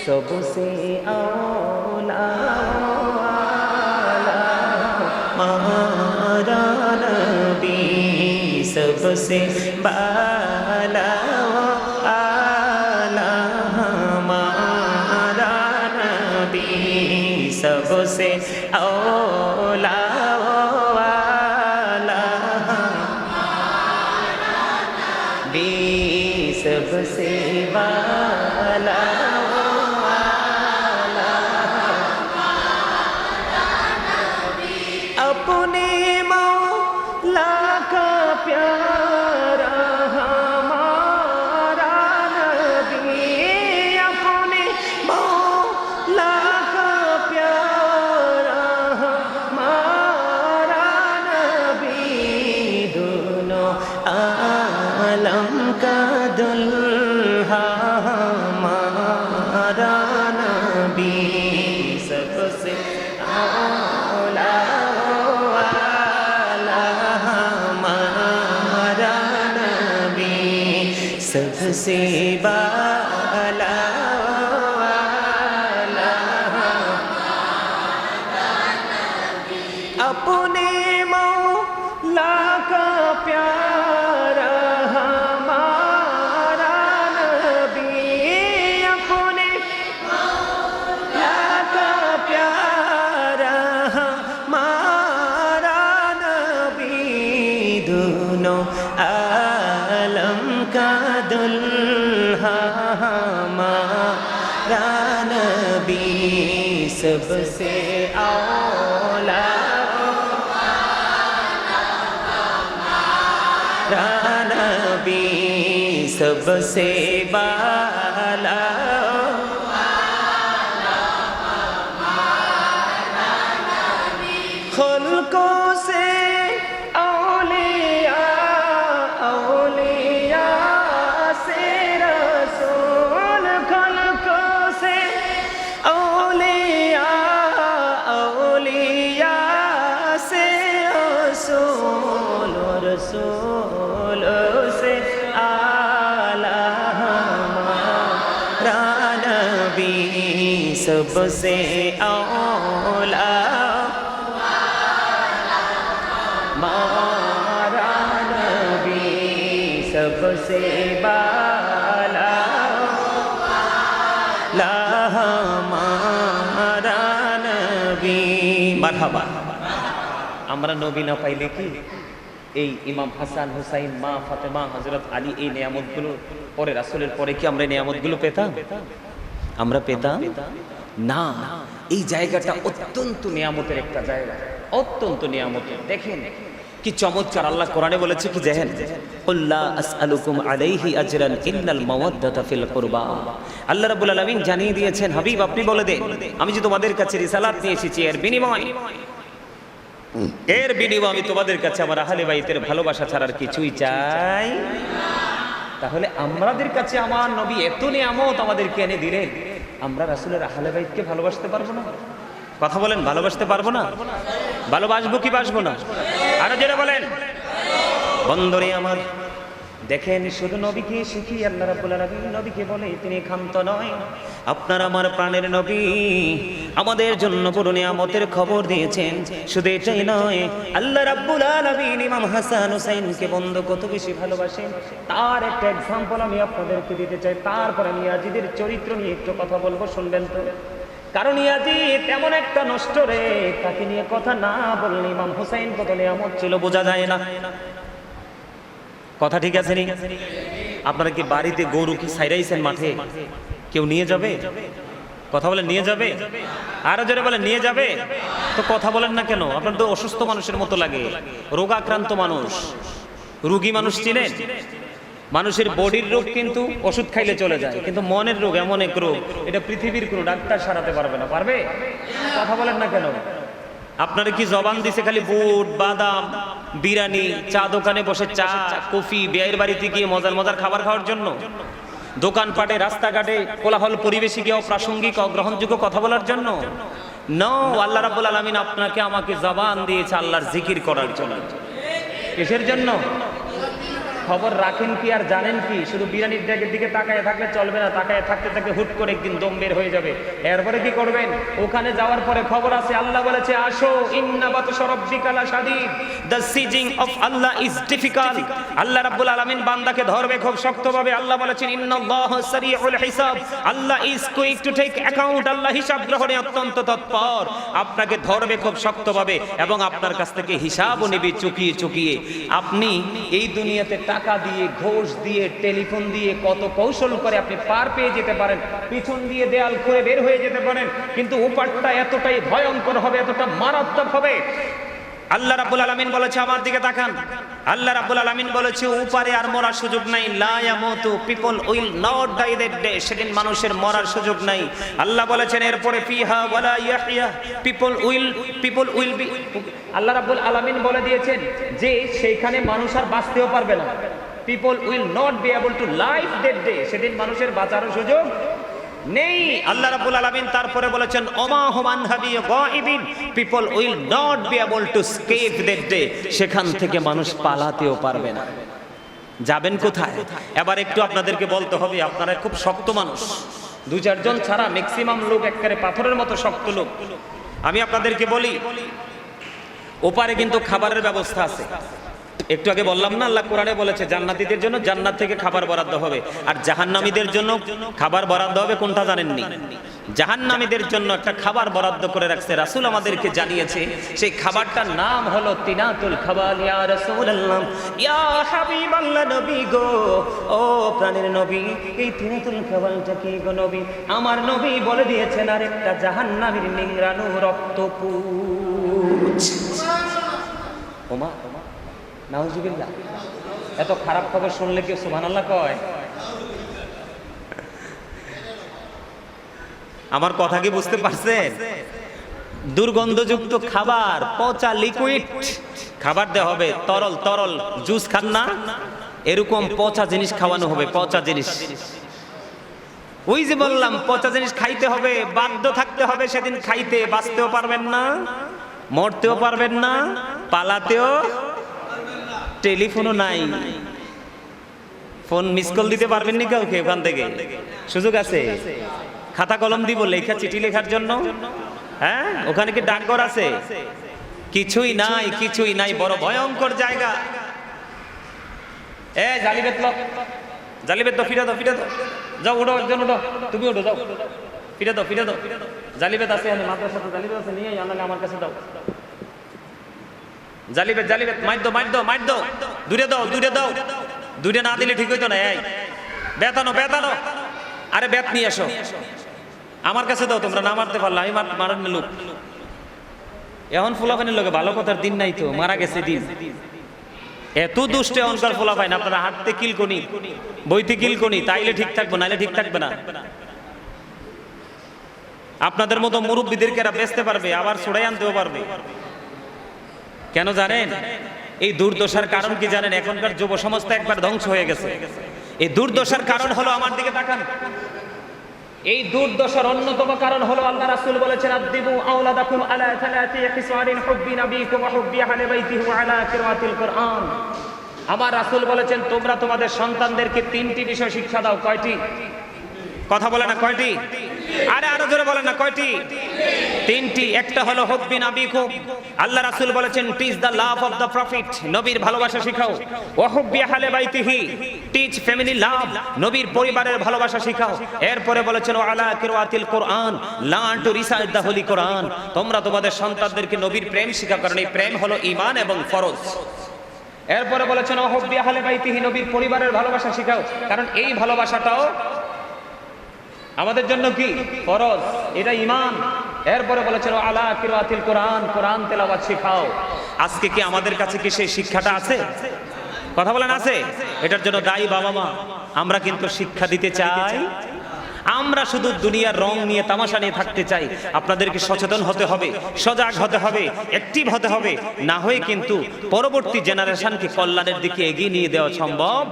सबसे औला हमारा नबी सबसे बाला नबी सबसे औला वाला हमारा नबी सबसे बाला सबसे औला नबी सबसे बाला सबसे औला मारा नबी सबसे बाला ला हमारा নবী মারহাবা আমরা নবী না পাইলে কি এই ইমাম হাসান হুসাইন মা ফাতেমা হজরত আলী এই নিয়ামতগুলো পরে রাসূলের পরে কি আমরা এই নিয়ামতগুলো পেতাম আমরা পেতাম না, এই জায়গাটা অত্যন্ত নিয়ামতের একটা জায়গা। অত্যন্ত নিয়ামতের দেখেন কি চমৎকার আল্লাহ কোরআনে বলেছে কি দেখেন কুল্লা আসআলুকুম আলাইহি আজরান ইন্নাল মাওয়াদ্দাতা ফিল কুরবা। আল্লাহ রাব্বুল আলামিন জানিয়ে দিয়েছেন, হাবিব, আপনি বলে দেন, আমি যে তোমাদের কাছে রিসালাত নিয়ে এসেছি, এর বিনিময়। এর বিনিময় আমি তোমাদের কাছে আমার আহলে বাইতের ভালোবাসা ছাড়ার কিছুই চাই তাহলে আমাদের কাছে আমার নবী এত নিয়ামত আমাদেরকে এনে দিলেন। আমরা রাসুলের আহলে বাইতকে ভালোবাসতে পারব না। কথা বলেন, ভালোবাসতে পারব না? ভালোবাসবো কি বাসবো না? আরও যেটা বলেন। বন্দরে আমার দেখেন শুধু নবীকে শিখি, আল্লাহ রাব্বুল আলামিন নবীকে বলে, তিনি ক্ষান্ত নয়। আপনার আমার প্রাণের নবী আমাদের জন্য পুরো নিয়ামতের খবর দিয়েছেন। শুধু এটাই নয়, আল্লাহ রাব্বুল আলামিন ইমাম হাসান হুসাইনকে বন্ধ কত বেশি ভালোবাসেন। তার একটা এক্সাম্পল আমি আপনাদেরকে দিতে চাই। তারপর আমি আজিদের চরিত্র নিয়ে একটু কথা বলব, শুনবেন তো। কারণ ইয়াজিদ এমন একটা নষ্ট রে, তাকে নিয়ে কথা না বললে ইমাম হুসাইন কত নিয়ামত ছিল, বোঝা যায় না। কথা ঠিক আছে নি? আপনারা কি বাড়িতে গরু কি সাইরাইছেন মাঠে? কেউ নিয়ে যাবে? কথা বলে নিয়ে যাবে? আরও জোরে বলে নিয়ে যাবে? তো কথা বলেন না কেন? আপনার তো অসুস্থ মানুষের মতো লাগে। রোগাক্রান্ত মানুষ। রুগী মানুষ চিনেন? মানুষের বডির রোগ কিন্তু ওষুধ খাইলে চলে যায়, কিন্তু মনের রোগ এমন এক রোগ, এটা পৃথিবীর কোনো ডাক্তার সারাতে পারবে না। পারবে? কথা বলেন না কেন? আপনারা কি জবান দিছে খালি বুট, বাদাম, বিরিয়ানি, চা দোকানে বসে চা, কফি, বিয়ের বাড়িতে গিয়ে মজার মজার খাবার খাওয়ার জন্য? দোকানপাটে, রাস্তাঘাটে কোলাহল পরিবেশে গিয়ে অপ্রাসঙ্গিক, অগ্রহণযোগ্য কথা বলার জন্য? ন আল্লাহ রাব্বুল আলামিন আপনাকে আমাকে জবান দিয়েছে আল্লাহর জিকির করার জন্য। কিসের জন্য? খবর রাখেন কি আর জানেন কি? শুধু বিরিয়ানির ডেকের দিকে তাকায় থাকলে চলবে না, তাকায় থাকতে থাকতে হুট করে একদিন দম বের হয়ে যাবে। এরপরে কি করবেন? ওখানে যাওয়ার পরে খবর আছে, আল্লাহ বলেছে, আসো ইন্নাবাত সরব্বিকালা Sadid the seizing of Allah is difficult Allah রাব্বুল আলামিন বান্দাকে ধরবে খুব শক্তভাবে। আল্লাহ বলেছেন, ইন্নাল্লাহ সারিউল হিসাব। Allah is quick to take account Allah হিসাব গ্রহণে অত্যন্ত তৎপর। আপনাকে ধরবে খুব শক্তভাবে এবং আপনার কাছ থেকে হিসাবও নেবে চুকিয়ে চুকিয়ে। আপনি এই দুনিয়াতে টাকা দিয়ে, ঘোষ দিয়ে, টেলিফোন দিয়ে কত কৌশল করে আপনি পার পেয়ে যেতে পারেন, পিছন দিয়ে দেয়াল করে বের হয়ে যেতে পারেন, কিন্তু উপারটা এতটাই ভয়ঙ্কর হবে, এতটা মারাত্মক হবে। আল্লাহ রাব্বুল আলামিন বলেছে আমার দিকে তাকান। আল্লাহ রাব্বুল আলামিন বলেছে, উপারে আর মরার সুযোগ নাই। লা ইয়ামুতু people will not die that day. সেদিন মানুষের মরার সুযোগ নাই। আল্লাহ বলেছেন, এরপরে ফিহা ওয়ালা ইয়াহইয়া people will people will be Allah রাব্বুল আলামিন বলে দিয়েছেন যে, সেইখানে মানুষ আর বাঁচতেও পারবে না। People will not be able to life that day. সেদিন মানুষের বাঁচারও সুযোগ নেই। আল্লাহ রাব্বুল আলামিন তারপরে বলেছেন people will not be able to escape that সেখান থেকে মানুষ পালাতেও পারবে না। যাবেন কোথায়? এবার একটু আপনাদেরকে বলতে হবে, আপনারা খুব শক্ত মানুষ। দু চারজন ছাড়া ম্যাক্সিমাম লোক একবারে পাথরের মতো শক্ত লোক। আমি আপনাদেরকে বলি, ওপারে কিন্তু খাবারের ব্যবস্থা আছে। একটু আগে বললাম না, আল্লাহ কোরআনে বলেছে, জান্নাতীদের জন্য জান্নাত থেকে খাবার বরাদ্দ হবে। আর জাহান্নামীদের জন্য খাবার বরাদ্দ হবে কোনটা জানেননি? জাহান্নামীদের জন্য একটা খাবার বরাদ্দ করে রাখছে। রাসূল আমাদেরকে জানিয়েছে, সেই খাবারটার নাম হলো তিনাতুল খাবার। ইয়া রাসূলুল্লাহ, ইয়া হাবিবাল্লাহ নবী গো, ও প্রাণের নবী, এই তিনাতুল খাবারটা কি গো নবী? আমার নবী বলে দিয়েছেন আরেকটা জাহান্নামীর নিংরানু রক্তপুঞ্জ ওমা ওমা নাউজুবিল্লাহ। এত খারাপ খবর শুনলে কেউ সুবহানাল্লাহ কয়? আমার কথা কি বুঝতে পারছেন? দুর্গন্ধযুক্ত খাবার, পচা লিকুইড খাবার দেওয়া হবে, তরল তরল জুস খান না। এরকম পচা জিনিস খাওয়ানো হবে, পচা জিনিস। ওই যে বললাম, পচা জিনিস খাইতে হবে, বাধ্য থাকতে হবে সেদিন খাইতে, বাঁচতেও পারবেন না, মরতেও পারবেন না, পালাতেও টেলিফোনও নাই। ফোন মিস কল দিতে পারবেন নি কাউকে ওখান থেকে? সুযোগ আছে? খাতা কলম দিব লেখা চিঠি লেখার জন্য? হ্যাঁ? ওখানে কি ডাকঘর আছে? কিছুই নাই কিছুই নাই। বড় ভয়ঙ্কর জায়গা। এ জালিবেত লোক জালিবেত তো ফিরে দাও ফিরে দাও। যাও উঠো একজন উঠো। তুমি উঠো যাও। ফিরে দাও ফিরে দাও। জালিবেত আছে আমি মাদ্রাসাতে জালিবেত আছে নিয়ে আনালে আমার কাছে দাও দাও, মাইর দাও মাইর দাও। দূরে দাও দূরে দাও। দূরে না দিলে ঠিক হইতো না, এই। বেতানো বেতানো আরে বেত নিয়ে এসো। আমার কাছে দাও, তোমরা না মারতে পারলে, আমি মার- মারার লোক। এখন ফুলাফানের লোকে ভালো কথার দিন নাই তো, মারা গেছে দিন। এত দুষ্টে অনকার ফোলা পায় না আপনারা হাঁটতে কিল কিলকনি বইতে কিলকনি তাইলে ঠিক থাকবে, নাইলে ঠিক থাকবে না। আপনাদের মতো মুরব্বীদেরকে এরা বেচতে পারবে, আবার ছড়াই আনতেও পারবে। কেন জানেন? এই দুর্দশার কারণ কি জানেন? এখনকার যুব সমাজ তো একবার ধ্বংস হয়ে গেছে। এই দুর্দশার কারণ হলো আমার দিকে তাকান। এই দুর্দশার অন্যতম কারণ হলো আল্লাহ রাসূল বলেছেন আদিবু আওলাদাকুম আলা থালাতি খিসারিন হুব্বি নাবিকুম ওয়া হুব্বি আহলি বাইতিহি ওয়া আলা কিরাতিল কুরআন। আমার রাসূল বলেছেন, তোমরা তোমাদের সন্তানদেরকে তিনটি বিষয় শিক্ষা দাও। কয়টি? কথা বলে না, কয়টি? আরে আরও জোরে বলেন না, কয়টি? তিনটি, একটা হলো হব্বি নাবিকুম আল্লাহ রাসূল বলেছেন teach the love of the prophet নবীর ভালোবাসা শিখাও। ওয়া হুব্বি আহলে বাইতিহি। টিচ ফ্যামিলি লাভ নবীর পরিবারের ভালোবাসা শিখাও। এরপরে বলেছেন আলা কিরাতিল Quran. Learn to recite the holy Quran তোমরা তোমাদের সন্তানদেরকে নবীর প্রেম শিক্ষা কারণ এই প্রেম হলো ঈমান এবং ফরজ। এরপরে বলেছেন অহব্বি আহলে বাইতিহি। নবীর পরিবারের ভালোবাসা শিখাও। কারণ এই ভালোবাসাটাও আমাদের জন্য কি? ফরজ। এটা ইমান এরপরে বলেছিল, আলা কিরাতিল কোরআন। কোরআন তেলাওয়াত শিখাও। আজকে কি আমাদের কাছে কি সেই শিক্ষাটা আছে? কথা বলেন, আছে? এটার জন্য দায়ী বাবা মা। আমরা কিন্তু শিক্ষা দিতে চাই। আমরা শুধু দুনিয়ার রং নিয়ে তামাশা নিয়ে থাকতে চাই। আপনাদেরকে সচেতন হতে হবে, সজাগ হতে হবে অ্যাক্টিভ হতে হবে। না হয়ে কিন্তু পরবর্তী জেনারেশনকে কল্যাণের দিকে এগিয়ে নিয়ে দেওয়া সম্ভব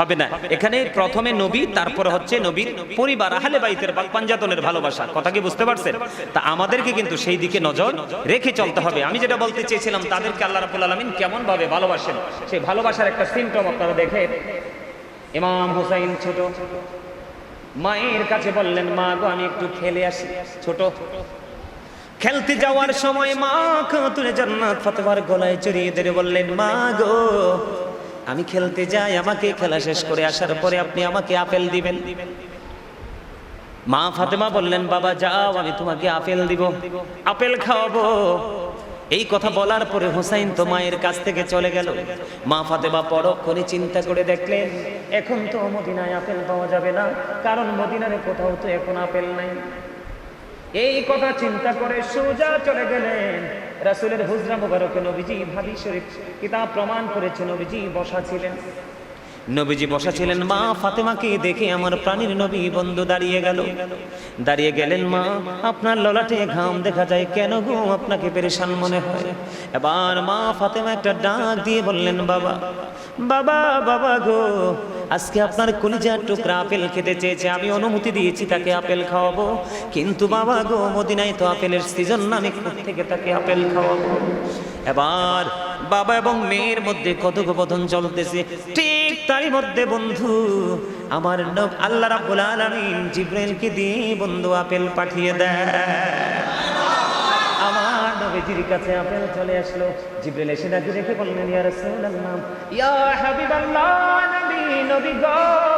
হবে না। এখানে প্রথমে নবী, তারপরে হচ্ছে নবীর পরিবার, আহলে বাইতের পাঞ্জাতনের ভালোবাসা। কথা কি বুঝতে পারছেন? তা আমাদেরকে কিন্তু সেই দিকে নজর রেখে চলতে হবে। আমি যেটা বলতে চেয়েছিলাম, তাদেরকে আল্লাহ রাব্বুল আলামিন কেমন ভাবে ভালোবাসেন? সেই ভালোবাসার একটা সিমটম আপনারা দেখে ইমাম হুসাইন ছোট। মায়ের কাছে বললেন, মা গো, আমি একটু খেলে আসি। ছোট। খেলতে যাওয়ার সময় মা খাতুনে জান্নাত ফাতেমার গলায় জড়িয়ে ধরে বললেন, মা গো আমি খেলতে যাই, আমাকে খেলা শেষ করে আসার পরে আপনি আমাকে আপেল দিবেন। মা ফাতেমা বললেন, বাবা, যাও, আমি তোমাকে আপেল দিব, আপেল খাওয়াবো। এই কথা বলার পরে হুসাইন তো মায়ের কাছ থেকে চলে গেল। মা ফাতেমা পরক্ষণে চিন্তা করে দেখলেন, এখন তো মদিনায় আপেল পাওয়া যাবে না, কারণ মদিনারে কোথাও তো এখন আপেল নাই। এই কথা চিন্তা করে সোজা চলে গেলেন। রাসূলের হুজরা মুবারকে নবীজি ভাবি শরীফ কিতাব প্রমাণ করেছে নবীজি বসা ছিলেন। নবীজি বসা ছিলেন মা ফাতেমাকে দেখে আমার প্রাণীর নবী বন্ধু দাঁড়িয়ে গেল। দাঁড়িয়ে গেলেন মা, আপনার ললাটে ঘাম দেখা যায় কেন গো? আপনাকে পেরেশান মনে হয়? এবার মা ফাতেমা একটা ডাক দিয়ে বললেন, বাবা বাবা বাবা গো, আজকে আপনার কলিজার টুকরা আপেল খেতে চেয়েছে। আমি অনুমতি দিয়েছি তাকে আপেল খাওয়াবো। কিন্তু বাবা গো, মদিনায় তো আপেলের সিজন না, আমি থেকে তাকে আপেল খাওয়াবো? এবার বাবা এবং মেয়ের মধ্যে কথোপকথন চলতেছে? ঠিক তারই মধ্যে, বন্ধু, আমার নব আল্লাহ রাব্বুল আলামিন জিব্রাইলকে দিয়ে বন্ধু আপেল পাঠিয়ে দেয় আমার নবীজির কাছে আপেল চলে আসলো। জিব্রাইল এসে নাকি রেখে বললেন, ইয়া রাসূলুল্লাহ, ইয়া হাবিবাল্লাহ, নবী নবী গো।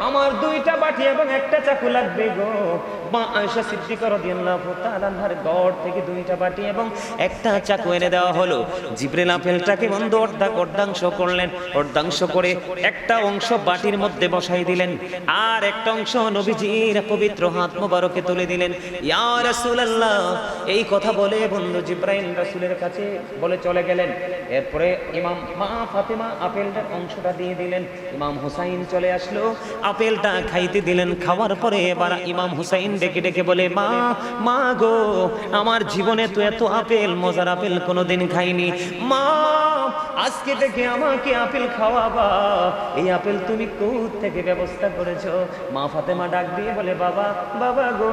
আমার দুইটা বাটি এবং একটা চাকু লাগবে গো। মা আয়েশা সিদ্দিকা রাদিয়াল্লাহু তাআলা আনহার গড় থেকে দুইটা বাটি এবং একটা চাকু এনে দেওয়া হলো। জিব্রাইল আপেলটাকে বন্ধ অর্ধাক অর্ধাংশ করলেন। অর্ধাংশ করে একটা অংশ বাটির মধ্যে বসাই দিলেন। আর একটা অংশ নবীজির পবিত্র হাত মোবারকে তুলে দিলেন। ইয়া রাসূলুল্লাহ, এই কথা বলে বন্ধু জিব্রাইল রাসূলের কাছে বলে চলে গেলেন। এরপরে ইমাম মা ফাতেমা আপেলটার অংশটা দিয়ে দিলেন। ইমাম হুসাইন চলে আসলো। আপেলটা খাইতে দিলেন। খাওয়ার পরে এবার ইমাম হুসাইন ডেকে ডেকে বলে, মা মা গো, আমার জীবনে তো এত আপেল, মজার আপেল কোনোদিন খাইনি। মা, আজকে থেকে আমাকে আপেল খাওয়াবা। এই আপেল তুমি কোথ থেকে ব্যবস্থা করেছ? মা ফাতেমা ডাক দিয়ে বলে, বাবা বাবা গো,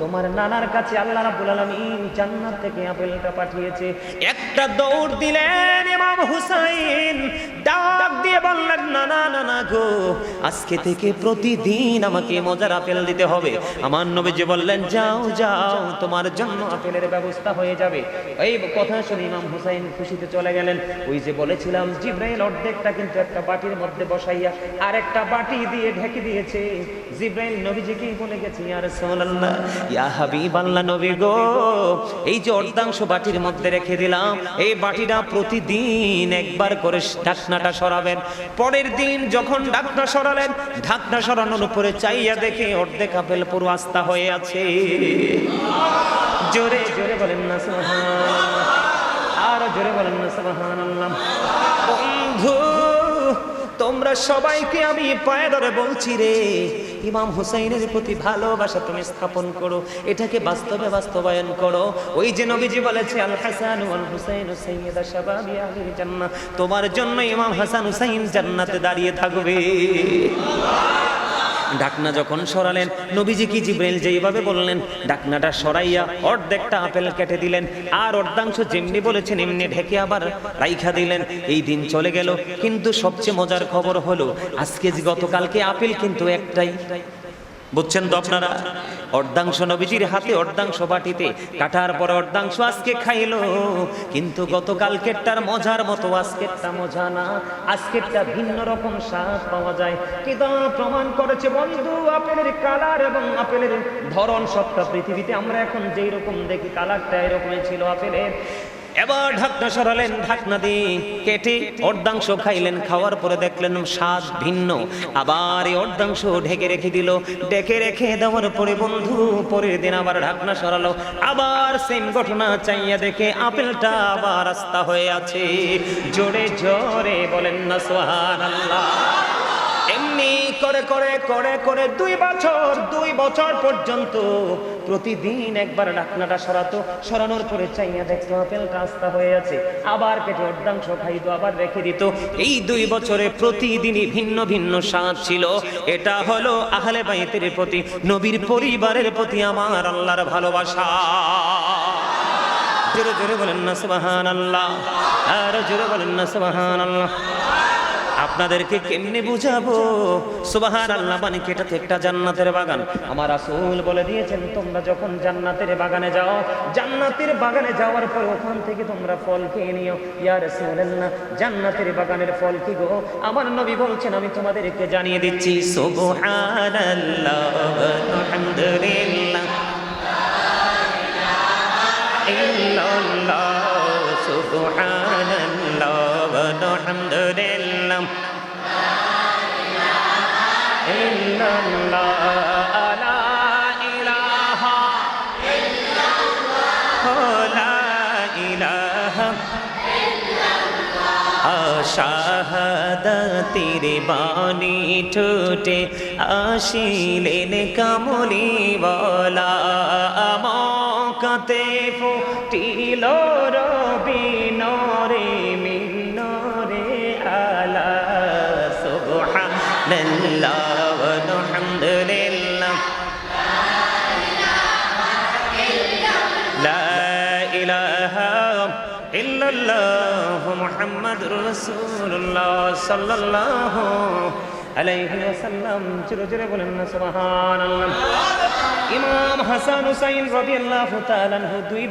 তোমার নানার কাছে আল্লাহ রাব্বুল আলামিন জান্নাত থেকে আপেলটা পাঠিয়েছে। একটা দৌড় দিলেন ইমাম হুসাইন। ডাক দিয়ে বললেন, নানা নানা গো, আজকে থেকে প্রতিদিন আমাকে মজার আপেল দিতে হবে। আমার নবীজি বললেন, যাও যাও, তোমার জন্য আপেলের ব্যবস্থা হয়ে যাবে। এই কথা শুনে ইমাম হুসাইন খুশিতে চলে গেলেন। ওই যে বলেছিলাম, জিব্রাইল অর্ধেকটা কিন্তু একটা বাটির মধ্যে বসাইয়া আর একটা বাটি দিয়ে ঢেকে দিয়েছে। জিব্রাইল নবীজিকে বলে গেছে, ইয়া রাসূলুল্লাহ, ইয়া হাবিবাল্লাহ নবী গো, এই যে অর্ধাংশ বাটির মধ্যে রেখে দিলাম, এই বাটিটা প্রতিদিন একবার করে ঢাকনাটা সরাবেন। পরের দিন যখন ঢাকনা সরালেন ঢাকনা সরানোর উপরে চাইয়া দেখে অর্ধেক আপেল পুরো আস্থা হয়ে আছে। জোরে জোরে বলেন না, সুবহানাল্লাহ। আর জোরে বলেন না, সুবহানাল্লাহ। বন্ধু তোমরা সবাইকে আমি পায়ে ধরে বলছি রে, ইমাম হুসাইনের প্রতি ভালোবাসা তুমি স্থাপন করো, এটাকে বাস্তবে বাস্তবায়ন করো। ওই যে নবীজি বলেছে, আল হাসান ওয়াল হুসাইন সাইয়্যিদা শাবাবি তোমার জন্য ইমাম হাসান হুসাইন জান্নাতে দাঁড়িয়ে থাকবে। ডাকনা যখন সরালেন নবীজি কি জিব্রাইল যেইভাবে বললেন, ডাকনাটা সরাইয়া অর্ধেকটা আপেল কেটে দিলেন, আর অর্ধাংশ যেমনি বলেছেন, এমনি ঢেকে আবার রাইখা দিলেন। এই দিন চলে গেল, কিন্তু সবচেয়ে মজার খবর হলো, আজকে গতকালকে আপেল কিন্তু একটাই। বুঝছেন তো আপনারা? অর্ধাংশ নবীজির হাতে, অর্ধাংশ বাটিতে কাটার পর অর্ধাংশ আজকে খাইলো। কিন্তু গতকালকেরটার মজার মতো, আজকেরটা মজা না, আজকেরটা ভিন্ন রকম স্বাদ পাওয়া যায়। কিন্তু প্রমাণ করেছে বন্ধু আপেলের কালার এবং আপেলের ধরন সবটা পৃথিবীতে। আমরা এখন যেই রকম দেখি, কালারটা এরকমই ছিল আপেলের। এবার ঢাকনা সরালেন, ঢাকনা দিয়ে কেটে অর্ধাংশ খাইলেন, খাওয়ার পরে দেখলেন স্বাদ ভিন্ন। আবার এই অর্ধাংশ ঢেকে রেখে দিল। ডেকে রেখে দেওয়ার পরে বন্ধু, পরের দিন আবার ঢাকনা সরালো। আবার সেম ঘটনা চাইয়া দেখে আপেলটা আবার রাস্তা হয়ে আছে। জোরে জোরে বলেন না সোহান আল্লাহ করে করে করে করে দুই বছর দুই বছর পর্যন্ত প্রতিদিন একবার ডাকনাটা সরাতো, সরানোর পরে চাইয়া দেখতো আপেল রাস্তা হয়ে আছে, আবার কেটে অর্ধাংশ খাইতো আবার রেখে দিত। এই দুই বছরে প্রতিদিনই ভিন্ন ভিন্ন স্বাদ ছিল। এটা হলো আহলে বাইতের প্রতি, নবীর পরিবারের প্রতি আমার আল্লাহর ভালোবাসা। জোরে জোরে বলেন না সুবাহান আল্লাহ আর জোরে বলেন না সুবাহান আল্লাহ আপনাদেরকে কেমনে বুঝাবো? সুবাহান আল্লাহ মানে কি? এটা তো একটা জান্নাতের বাগান। আমার আসল বলে দিয়েছেন, তোমরা যখন জান্নাতের বাগানে যাও, জান্নাতের বাগানে যাওয়ার পর ওখান থেকে তোমরা ফল খেয়ে নিও। ইয়া রাসূলুল্লাহ, জান্নাতের বাগানের ফল কি গো? আমার নবী বলছেন, আমি তোমাদেরকে জানিয়ে দিচ্ছি ইল্লাল্লাহ সুবহানাল্লাহ, আলহামদুলিল্লাহ। লা ইলাহা লা ইলাহা শাহাদাতের বাণী ঠোঁটে আসিলেন কামলি বলা মকাতে ফুটিল রবি নরে রসুল্লাহ সাল্লাহ আলাইহাল্লাম চিরে চিরে বলেন না সুবাহ ইমাম হাসান হুসাইন রবি আল্লাহ দুই